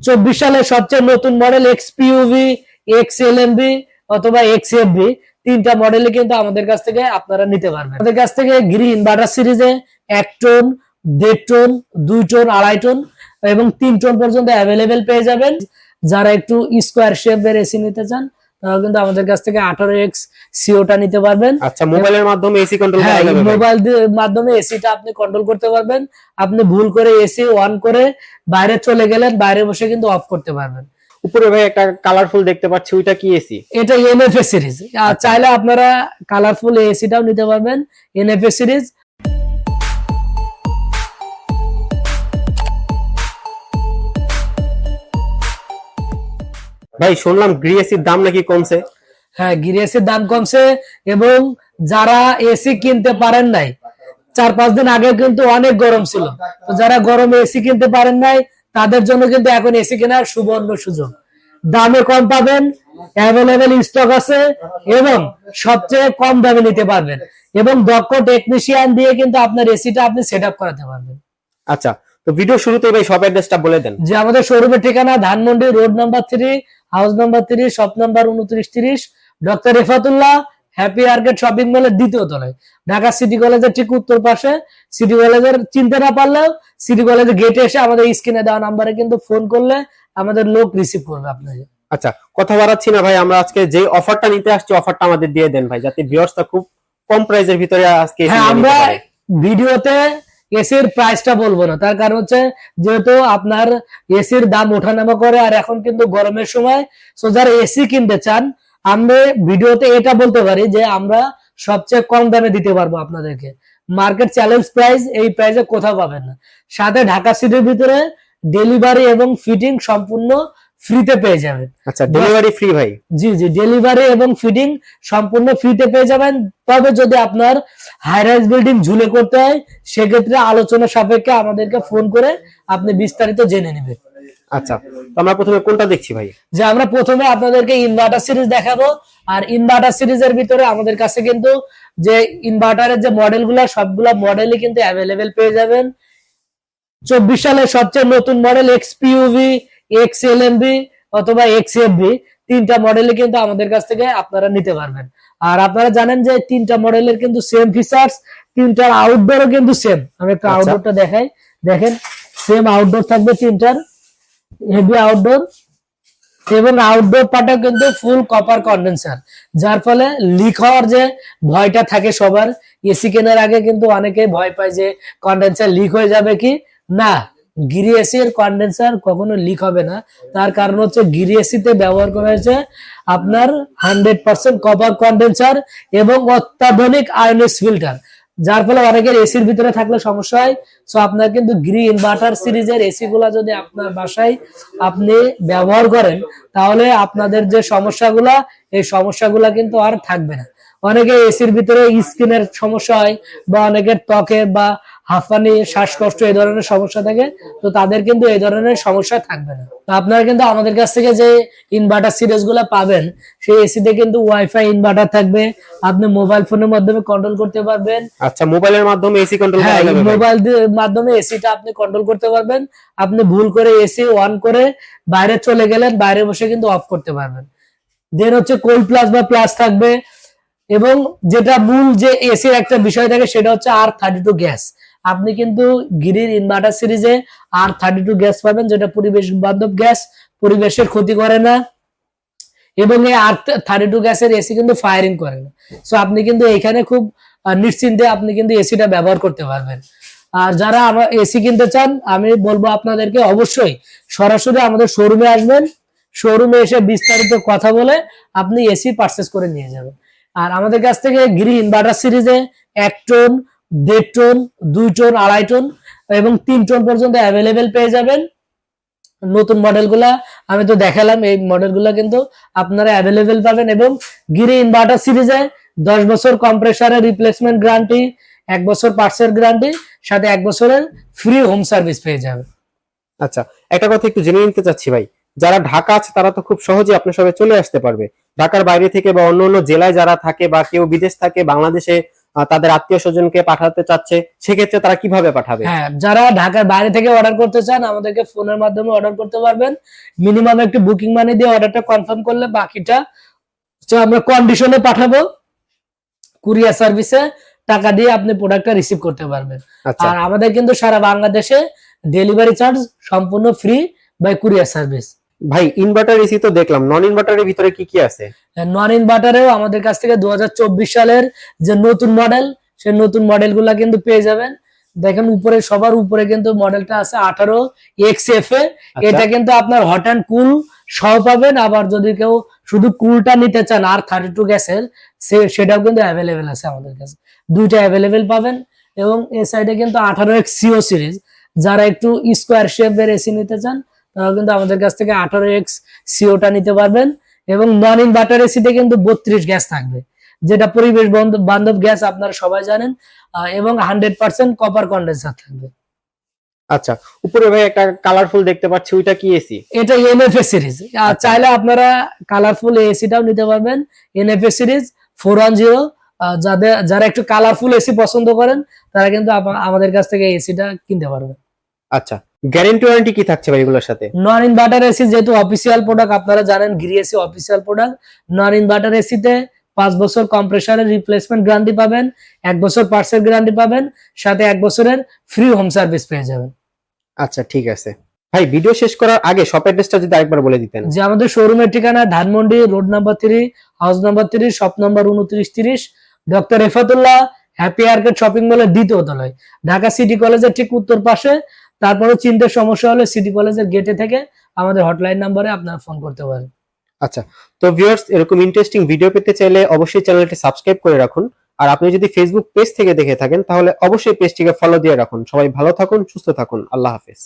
চব্বিশ সালের সবচেয়ে নতুন model XPUV X L MV অথবা এক্স এফবি তিনটা মডেলে কিন্তু আমাদের কাছ থেকে আপনারা নিতে পারবেন। আমাদের কাছ থেকে গ্রিন বাটার সিরিজে এক টোন দেড় টোন দুই টোন আড়াই টোন এবং তিন টোন পর্যন্ত অ্যাভেলেবেল পেয়ে যাবেন। যারা একটু স্কোয়ার শেপের এসি নিতে চান তারা কিন্তু আমাদের কাছ থেকে আঠারো এক্স সিওটা নিতে পারবেন। আচ্ছা মোবাইলের মাধ্যমে এসি কন্ট্রোল হ্যাঁ? মোবাইল মাধ্যমে এসিটা আপনি কন্ট্রোল করতে পারবেন। আপনি ভুল করে এসি অন করে বাইরে চলে গেলেন বাইরে বসে কিন্তু অফ করতে পারবেন। উপরে ভাই একটা কালারফুল দেখতে পাচ্ছি ওইটা কি এসি এটা এনএফএ সিরিজ চাইলে আপনারা কালারফুল এসিটাও নিতে পারবেন। এনএফএ সিরিজ ভাই শুনলাম গ্রি এসির দাম নাকি কমছে? হ্যাঁ গিরিয়াসের দাম কমছে এবং যারা এসি কিনতে পারেন নাই চার পাঁচ দিন আগে কিন্তু অনেক গরম ছিল। তো যারা গরমে এসি কিনতে পারেন নাই তাদের জন্য কিন্তু এখন এসি কেনার সুবর্ণ সুযোগ। দামে কম পাবেন অ্যাভেলেবেল স্টক আছে এবং সবচেয়ে কম দামে নিতে পারবেন। এবং দক্ষ টেকনিশিয়ান দিয়ে কিন্তু আপনার এসিটা আপনি সেট আপ করাতে পারবেন। আচ্ছা তো ভিডিও শুরুতেই ভাই সব অ্যাড্রেসটা বলে দেন। যে আমাদের শোরুমের ঠিকানা Dhanmondi road number three house number three shop number উনত্রিশ তিরিশ doctor Refatullah happy arcade shopping মলের দ্বিতীয় তলায়। ঢাকা সিটি কলেজের ঠিক উত্তর পাশে সিটি কলেজের চিনতে না পারলেও সিটি কলেজের গেটে এসে আমাদের স্ক্রিনে দেওয়া নাম্বারে কিন্তু ফোন করলে আমাদের লোক রিসিভ করবে আপনাকে। আচ্ছা কথা বাড়াচ্ছি না ভাই আমরা আজকে যে অফারটা নিতে আসছি অফারটা আমাদের দিয়ে দেন ভাই যাতে ভিউয়ার্সটা খুব কম প্রাইসের ভিতরে আজকে হ্যাঁ আমরা ভিডিওতে এসির প্রাইসটা বলব না। তার কারণ হচ্ছে, যেহেতু আপনার এসির দাম ওঠানামা করে, আর এখন কিন্তু গরমের সময় সো যারা এসি কিনতে চান, আমরা ভিডিওতে এটা বলতে পারি যে আমরা সবচেয়ে কম দামে দিতে পারব আপনাদেরকে। মার্কেট চ্যালেঞ্জ প্রাইস এই প্রাইসে কোথাও পাবেন না। সাথে ঢাকা সিটির ভিতরে ডেলিভারি এবং ফিটিং সম্পূর্ণ ফ্রিতে পেয়ে যাবেন। আচ্ছা ডেলিভারি ফ্রি ভাই? জি জি ডেলিভারি এবং ফিডিং সম্পূর্ণ ফ্রিতে পেয়ে যাবেন। তবে যদি আপনার হাই রাইজ বিল্ডিং ঝুলে করতে হয় সেক্ষেত্রে আলোচনা সাপেক্ষে আমাদেরকে ফোন করে আপনি বিস্তারিত জেনে নেবেন। আচ্ছা তো আমরা প্রথমে কোনটা দেখছি ভাই? যে আমরা প্রথমে আপনাদেরকে ইনভার্টার সিরিজ দেখাবো আর ইনভার্টার সিরিজের ভিতরে আমাদের কাছে কিন্তু যে ইনভার্টারের যে মডেলগুলো সবগুলা মডেলই কিন্তু অ্যাভেলেবেল পেয়ে যাবেন। চব্বিশ সালে সবচেয়ে নতুন মডেল এক্সপিউভি এক্স এলএমবি অথবা এক্স এফবি তিনটা মডেলই কিন্তু আমাদের কাছ থেকে আপনারা নিতে পারবেন। আর আপনারা জানেন যে তিনটা মডেলের কিন্তু সেম ফিচার্স তিনটার আউটডোরও কিন্তু সেম আমি একটু আচ্ছা। আউটডোরটা দেখাই। দেখেন সেম আউটডোর থাকবে তিনটার হেভি আউটডোর এবং আউটডোর পার্টও কিন্তু ফুল কপার কন্ডেন্সার যার ফলে লিক হওয়ার যে ভয়টা থাকে সবার এসি কেনার আগে কিন্তু অনেকে ভয় পায় যে কন্ডেন্সার লিক হয়ে যাবে কি? না। গিরি এসি কন্ডেন্সার কখনো লিক হবে না। তার কারণ হচ্ছে গিরি এসিতে ব্যবহার করা হয়েছে আপনার হান্ড্রেড পার্সেন্ট কপার কন্ডেন্সার এবং অত্যাধুনিক আয়নিস ফিল্টার যার ফলে অনেকের এসির ভিতরে থাকলে সমস্যা হয়। সো আপনার কিন্তু গ্রি ইনভার্টার সিরিজের এসি গুলা যদি আপনার বাসায় আপনি ব্যবহার করেন, তাহলে আপনাদের যে সমস্যাগুলা, এই সমস্যাগুলা কিন্তু আর থাকবে না। অনেকে এসির ভিতরে স্কিনের সমস্যা হয় বা অনেকের ত্বকে বা হাঁফানি শ্বাসকষ্ট এই ধরনের সমস্যা থাকে তো তাদের কিন্তু এই ধরনের সমস্যা থাকবে না। তো আপনারা কিন্তু আমাদের কাছ থেকে যে ইনভার্টার সিরিজগুলা পাবেন সেই এসিতে কিন্তু ওয়াইফাই ইনভার্টার থাকবে। আপনি মোবাইল ফোনের মাধ্যমে কন্ট্রোল করতে পারবেন। আচ্ছা মোবাইলের মাধ্যমে এসি কন্ট্রোল করা যাবে মোবাইল মাধ্যমে এসিটা আপনি কন্ট্রোল করতে পারবেন। আপনি ভুল করে এসি অন করে বাইরে চলে গেলেন বাইরে বসে কিন্তু অফ করতে পারবেন। দেন হচ্ছে কোল্ড প্লাস বা প্লাস থাকবে। এবং যেটা মূল যে এসির একটা বিষয় থাকে সেটা হচ্ছে আর থার্টি টু গ্যাস আপনি কিন্তু গিরির ইনভার্টার সিরিজে আর থার্টি টু গ্যাস পাবেন, যেটা পরিবেশ বান্ধব গ্যাস পরিবেশের ক্ষতি করে না। এবং এই আর থার্টি টু গ্যাসের এসি কিন্তু ফায়ারিং করে না। সো আপনি কিন্তু এখানে খুব নিশ্চিন্তে আপনি কিন্তু এসিটা ব্যবহার করতে পারবেন। আর যারা আমার এসি কিনতে চান, আমি বলব আপনাদেরকে অবশ্যই সরাসরি আমাদের শোরুমে আসবেন। শোরুমে এসে বিস্তারিত কথা বলে আপনি এসি পারচেস করে নিয়ে যাবেন। আর আমাদের কাছ থেকে গ্রি ইনভার্টার সিরিজে এক টোন দেড় টোন, দুই টোন, আড়াই টোন এবং তিন টোন পর্যন্ত অ্যাভেলেবেল পেয়ে যাবেন। নতুন মডেলগুলা আমি তো দেখালাম, এই মডেলগুলা কিন্তু আপনারা অ্যাভেলেবেল পাবেন এবং গিরি ইনভার্টার সিরিজে দশ বছর কম্প্রেসারের রিপ্লেসমেন্ট গ্যারান্টি এক বছর পার্টসের গ্যারান্টি সাথে এক বছরের ফ্রি হোম সার্ভিস পেয়ে যাবে আচ্ছা একটা কথা একটু জেনে নিতে চাচ্ছি ভাই। যারা ঢাকা আছে, তারা তো খুব সহজে আপনার সবাই চলে আসতে পারবে। ঢাকার বাইরে থেকে বা অন্য অন্য জেলায় যারা থাকে বা কেউ বিদেশ থাকে, বাংলাদেশে তাদের আত্মীয় স্বজনকে পাঠাতে চাচ্ছে সেক্ষেত্রে তারা কীভাবে পাঠাবে? হ্যাঁ যারা ঢাকার বাইরে থেকে অর্ডার করতে চান আমাদেরকে ফোনের মাধ্যমে অর্ডার করতে পারবেন। মিনিমাম একটু বুকিং মানি দিয়ে অর্ডারটা কনফার্ম করলে বাকিটা আমরা কন্ডিশনে পাঠাবো। কুরিয়ার সার্ভিসে টাকা দিয়ে আপনি প্রোডাক্টটা রিসিভ করতে পারবেন। আচ্ছা। আর আমাদের কিন্তু সারা বাংলাদেশে ডেলিভারি চার্জ সম্পূর্ণ ফ্রি বাই কুরিয়ার সার্ভিস ভাই ইনভার্টার এসি তো দেখলাম নন ইনভার্টারের ভিতরে কি কি আছে? নন ইনভার্টারেও আমাদের কাছ থেকে দু হাজার চব্বিশ সালের যে নতুন মডেল সেই নতুন মডেলগুলা কিন্তু পেয়ে যাবেন। দেখেন উপরে সবার উপরে কিন্তু মডেলটা আছে আঠারো এক্স এফ এ। আচ্ছা। এটা কিন্তু আপনার হট অ্যান্ড কুল সহ পাবেন। আবার যদি কেউ শুধু কুলটা নিতে চান আর থার্টি টু গ্যাসের সেটাও কিন্তু অ্যাভেলেবেল আছে আমাদের কাছে। দুইটা অ্যাভেলেবেল পাবেন। এবং এ সাইডে কিন্তু আঠারো এক্স সিও সিরিজ যারা একটু স্কোয়ার শেপের এসি নিতে চান তারা কিন্তু আমাদের কাছ থেকে আঠারো এক্স সিওটা নিতে পারবেন। এবং নন ইনভার্টার এসিতে কিন্তু বত্রিশ গ্যাস থাকবে যেটা পরিবেশ বন্ধ- বান্ধব গ্যাস আপনারা সবাই জানেন এবং হান্ড্রেড পার্সেন্ট কপার কন্ডেন্সার থাকবে। আচ্ছা উপরে ভাই একটা কালারফুল দেখতে পাচ্ছি ওইটা কি এসি এটা এনএফএ সিরিজ আচ্ছা। চাইলে আপনারা কালারফুল এসিটাও নিতে পারবেন NFA series four one zero যাদের যারা একটু কালারফুল এসি পছন্দ করেন তারা কিন্তু আমাদের কাছ থেকে এসিটা কিনতে পারবেন। আচ্ছা গ্যারেন্টি ওয়ারেন্টি কি থাকছে ভাই এগুলোর সাথে? নন ইনভার্টার এসি যেহেতু অফিসিয়াল প্রোডাক্ট আপনারা জানেন Gree AC official product non inverter এসিতে পাঁচ বছর কম্প্রেসারের রিপ্লেসমেন্ট গ্যারান্টি পাবেন এক বছর পার্সেল গ্যারান্টি পাবেন সাথে এক বছরের ফ্রি হোম সার্ভিস পেয়ে যাবেন। আচ্ছা ঠিক আছে। ভাই ভিডিও শেষ করার আগে শপ অ্যাড্রেসটা যদি আরেকবার বলে দিতেন। যে আমাদের শোরুমের ঠিকানা Dhanmondi road number three house number three shop number উনত্রিশ তিরিশ doctor Refatullah happy arcade shopping মলের দ্বিতীয় তলায়। ঢাকা সিটি কলেজের ঠিক উত্তর পাশে তারপরে চিন্তার সমস্যা হলে সিটি কলেজের গেটে থেকে আমাদের হটলাইন নাম্বারে আপনারা ফোন করতে পারেন। আচ্ছা তো ভিউয়ার্স এরকম ইন্টারেস্টিং ভিডিও পেতে চাইলে অবশ্যই চ্যানেলটি সাবস্ক্রাইব করে রাখুন। আর আপনি যদি ফেসবুক পেজ থেকে দেখে থাকেন, তাহলে অবশ্যই পেজটিকে ফলো দিয়ে রাখুন। সবাই ভালো থাকুন, সুস্থ থাকুন। আল্লাহ হাফেজ।